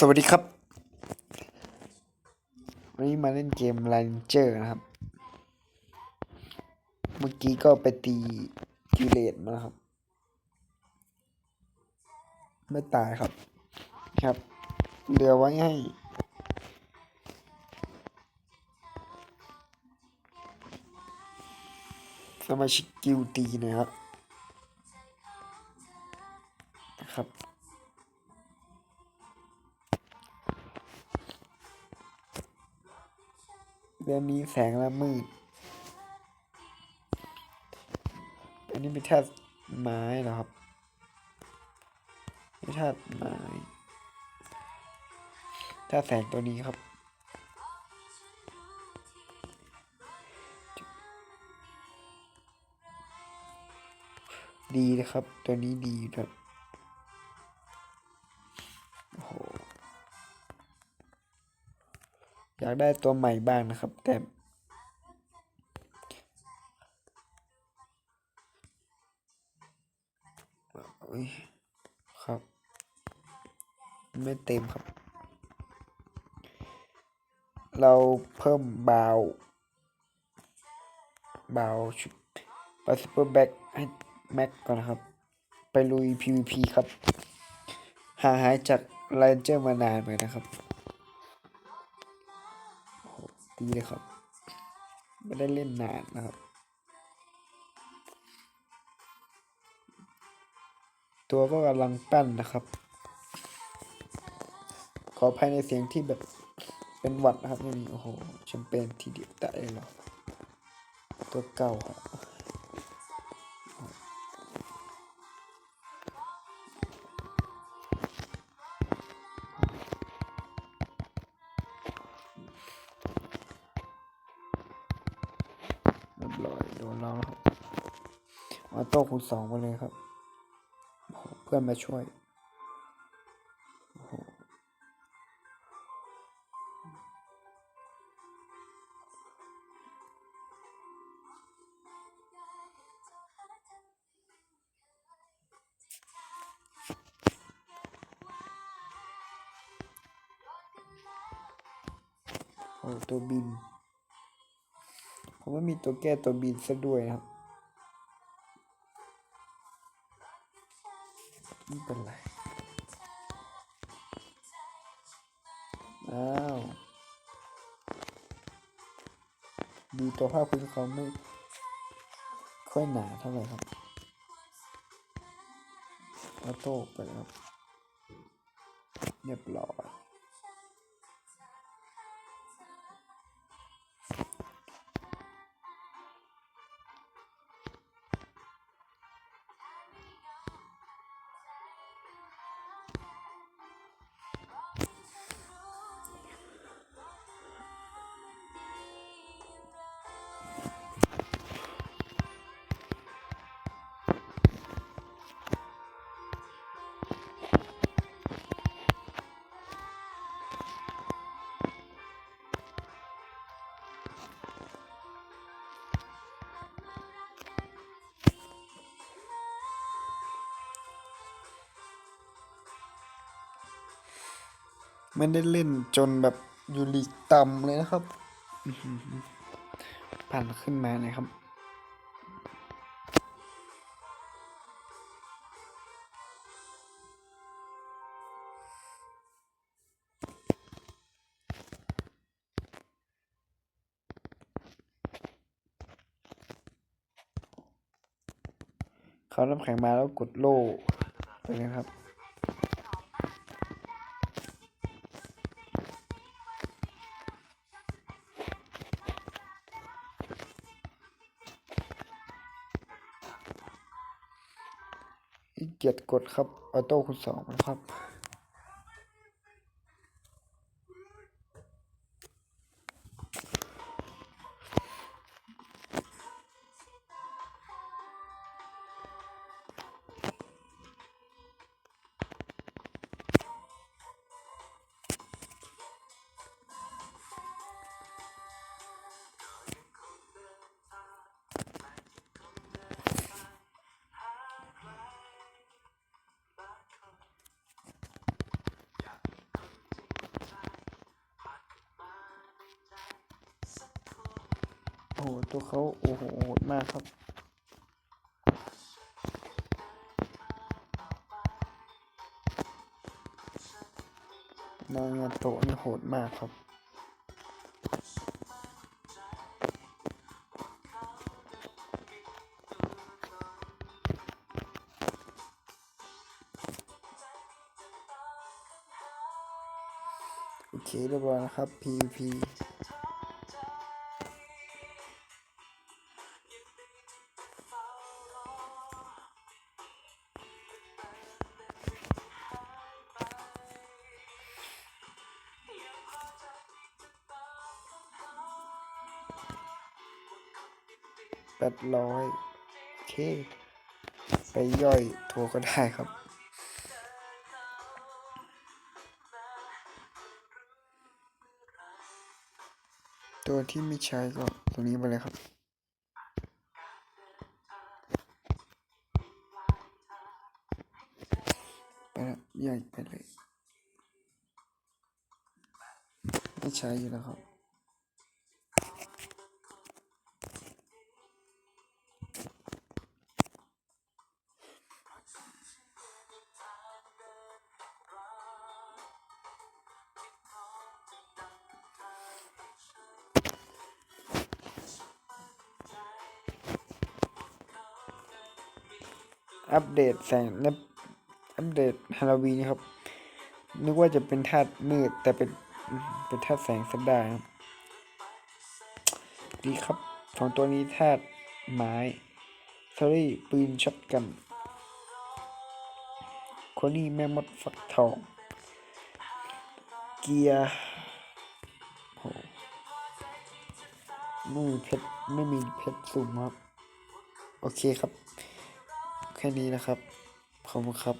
สวัสดีครับ วันนี้มาเล่นเกม Ranger นะครับ เมื่อกี้ก็ไปตีกิเลสมาครับ ไม่ตายครับ ครับ เหลือไว้ให้สมาชิกกิลตีนะครับครับ เรื่องนี้แสงละมืด อันนี้เป็นธาตุไม้เหรอครับเป็นธาตุไม้ธาตุแสงตัวนี้ครับ ดีนะครับ ตัวนี้ดีครับ อยากได้ตัวใหม่บ้างนะครับ แต่ ครับ ไม่เต็มครับ เราเพิ่มบาวบาวชุดบาวซูเปอร์แบ็กให้แม็กก่อนนะครับ ไปลุย PVP ครับห่างหายจากไลเจอร์มานานไปนะครับ ตีเลยครับ ไม่ได้เล่นนานนะครับ ตัวก็กำลังปั้นนะครับ ขอภายในเสียงที่แบบเป็นหวัดนะครับนี่โอ้โหแชมเปญทีเดียวได้เลยเหรอตัวเก่าครับ ร้อยโดนเราแล้วครับออโต้คูณสองไปเลยครับ เพื่อนมาช่วยโอ้ตัวบิน ผมว่ามีตัวแก้ตัวบินซะด้วยนะครับไม่เป็นไรอ้าวดีตัวภาพพื้นเขาไม่ ค่อยหนาเท่าไหร่ครับออโต้ไปแล้วครับเรียบร้อย ไม่ได้เล่นจนแบบอยู่ลีกต่ำเลยนะครับผ่านขึ้นมาเลยครับเขาน้ำแข็งมาแล้วกดโล่ไปนะครับ เกียรกดครับ ออโต้คูณสองนะครับ หตัวเขาโอ้โหโหดมากครับนางาโตะนี่โหดมากครับโอเคเรียบร้อยนะครับ PVP แปดร้อยโอเค ไปย่อยโทรก็ได้ครับ ตัวที่ไม่ใช้ก็ตัวนี้ไปเลยครับไปย่อยไปเลย ไม่ใช้อยู่แล้วครับ อัปเดตแสงและอัปเดตฮาโลวีนครับ นึกว่าจะเป็นธาตุมืดแต่เป็นเป็นธาตุแสงซะได้ครับดีครับสองตัวนี้ธาตุไม้ซอรี่ปืนช็อตกันคนนี้แม่มดฟักทอง เกียร์โหไม่มีเพชรไม่มีเพชรสุ่มครับ โอเคครับ แค่นี้นะครับ ขอบคุณครับ